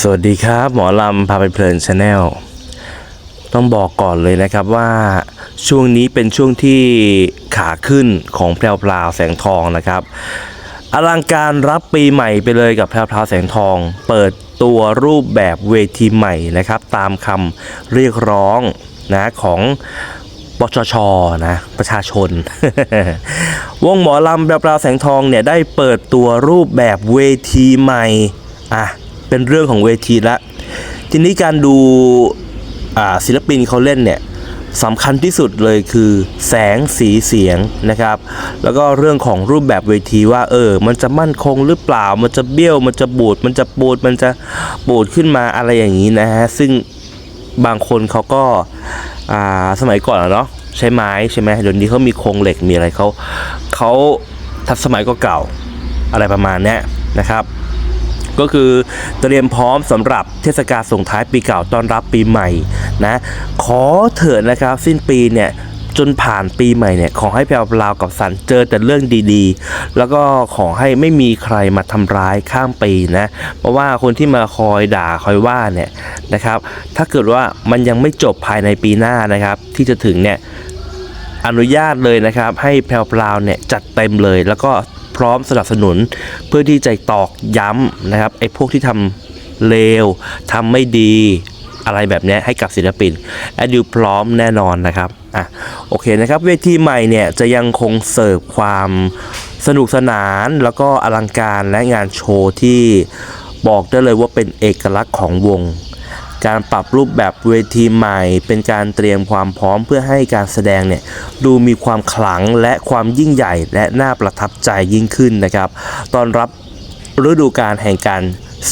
สวัสดีครับ หมอลำพาไปเพลินชาแนลต้องบอกก่อนเลยนะครับว่าช่วงนี้เป็นช่วงที่ขาขึ้นของแพรวพราวแสงทองนะครับ อลังการรับปีใหม่ไปเลยกับแพรวพราวแสงทอง เปิดตัวรูปแบบเวทีใหม่นะครับ ตามคำเรียกร้องนะของปชชนะประชาชน วงหมอลำแพรวพราวแสงทองเนี่ยได้เปิดตัวรูปแบบเวทีใหม่อะ เป็นเรื่องของเวทีละ ทีนี้การดูศิลปินเขาเล่นเนี่ยสำคัญที่สุดเลยคือแสงสีเสียงนะครับ แล้วก็เรื่องของรูปแบบเวทีว่าเออ มันจะมั่นคงหรือเปล่า มันจะเบี้ยว มันจะบูด มันจะปูด มันจะปูดขึ้นมาอะไรอย่างนี้นะฮะ ซึ่งบางคนเขาก็อ่าสมัยก่อนเนาะใช้ไม้ใช่ไหมเดี๋ยวนี้เขามีโครงเหล็กมีอะไรเขาเขาทัดสมัยก็เก่าอะไรประมาณนี้นะครับ ก็คือเตรียมพร้อมสำหรับเทศกาลส่งท้ายปีเก่าต้อนรับปีใหม่นะขอเถิดนะครับสิ้นปีเนี่ยจนผ่านปีใหม่เนี่ย ขอให้แพรวพราวกับสันเจอแต่เรื่องดีๆ แล้วก็ขอให้ไม่มีใครมาทำร้ายข้ามปีนะ เพราะว่าคนที่มาคอยด่าคอยว่าเนี่ยนะครับ ถ้าเกิดว่ามันยังไม่จบภายในปีหน้านะครับ ที่จะถึงเนี่ยอนุญาตเลยนะครับ ให้แพรวพราวเนี่ยจัดเต็มเลยแล้วก็ พร้อมสนับสนุน เพื่อที่จะตอกย้ำนะครับไอ้พวกที่ทำเลวทำไม่ดีอะไรแบบนี้ให้กับศิลปินแอดยูพร้อมแน่นอนนะครับอะโอเคนะครับเวทีใหม่เนี่ยจะยังคงเสิร์ฟความสนุกสนานแล้วก็อลังการและงานโชว์ที่บอกได้เลยว่าเป็นเอกลักษณ์ของวง การปรับรูปแบบเวทีใหม่ เป็นการเตรียมความพร้อมเพื่อให้การแสดงเนี่ยดูมีความขลังและความยิ่งใหญ่และน่าประทับใจยิ่งขึ้นนะครับตอนรับฤดูการแห่งการ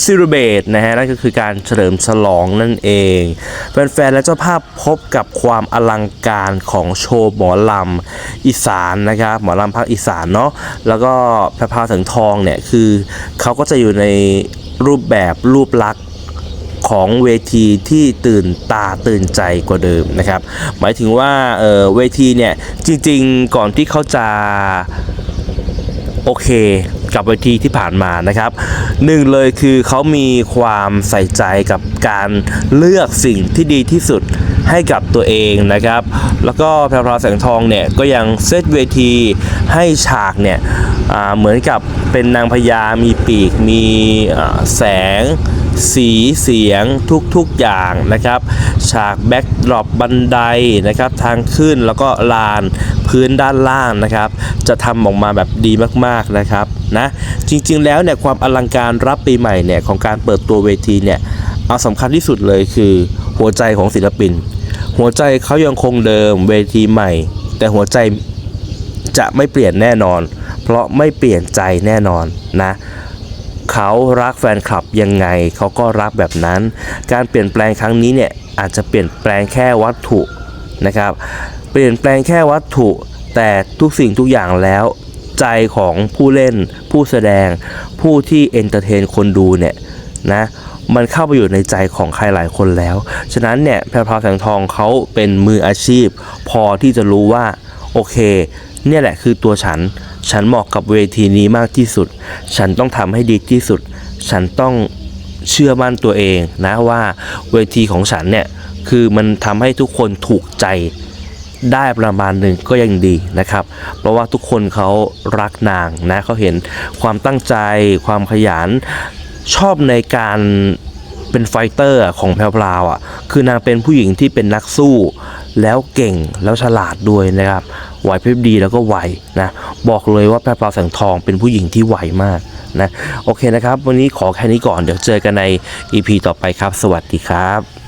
ซิลเบตนะฮะนั่นก็คือการเฉลิมฉลองนั่นเองแฟนๆและเจ้าภาพพบกับความอลังการของโชว์หมอลำอีสานนะครับหมอลำภาคอีสานเนาะแล้วก็พระพาถึงทองเนี่ยคือเขาก็จะอยู่ในรูปแบบรูปลักษณ์ ของเวทีที่ตื่นตาตื่นใจกว่าเดิมนะครับ หมายถึงว่าเออเวทีเนี่ยจริงๆก่อนที่เขาจะโอเคกับเวทีที่ผ่านมานะครับหนึ่งเลยคือเขามีความใส่ใจกับการเลือกสิ่งที่ดีที่สุด ให้กับตัวเองนะครับ แล้วก็แพรวพราวแสงทองเนี่ยก็ยังเซตเวทีให้ฉากเนี่ยเหมือนกับเป็นนางพญามีปีกมีแสงสีเสียงทุกๆอย่างนะครับ ฉากแบ็กดรอปบันไดนะครับทางขึ้นแล้วก็ลานพื้นด้านล่างนะครับ จะทำออกมาแบบดีมากๆนะครับนะจริงๆแล้วเนี่ยความอลังการรับปีใหม่เนี่ยของการเปิดตัวเวทีเนี่ยเอาสำคัญที่สุดเลยคือหัวใจของศิลปิน หัวใจเขายังคงเดิมเวทีใหม่ แต่หัวใจจะไม่เปลี่ยนแน่นอน เพราะไม่เปลี่ยนใจแน่นอนนะเขารักแฟนคลับยังไงเขาก็รักแบบนั้น การเปลี่ยนแปลงครั้งนี้เนี่ยอาจจะเปลี่ยนแปลงแค่วัตถุนะครับ เปลี่ยนแปลงแค่วัตถุ แต่ทุกสิ่งทุกอย่างแล้ว ใจของผู้เล่น ผู้แสดง ผู้ที่เอนเตอร์เทนคนดูเนี่ยนะ มันเข้าไปอยู่ในใจของใครหลายคนแล้ว ฉะนั้นเนี่ยแพรวพราแสงทองเขาเป็นมืออาชีพ พอที่จะรู้ว่าโอเค เนี่ยแหละคือตัวฉัน ฉันเหมาะกับเวทีนี้มากที่สุด ฉันต้องทำให้ดีที่สุด ฉันต้องเชื่อมั่นตัวเองนะว่าเวทีของฉันเนี่ยคือมันทำให้ทุกคนถูกใจได้ประมาณหนึ่งก็ยังดีนะครับ เพราะว่าทุกคนเขารักนางนะเขาเห็นความตั้งใจ ความขยัน ชอบในการเป็นไฟเตอร์ของแพรวๆอะ คือนางเป็นผู้หญิงที่เป็นนักสู้ แล้วเก่งแล้วฉลาดด้วยนะครับไหวพริบดีแล้วก็ไวนะบอกเลยว่าแพรวๆแสงทองเป็นผู้หญิงที่ไวมากนะโอเคนะครับ วันนี้ขอแค่นี้ก่อนเดี๋ยวเจอกันใน EP ต่อไปครับ สวัสดีครับ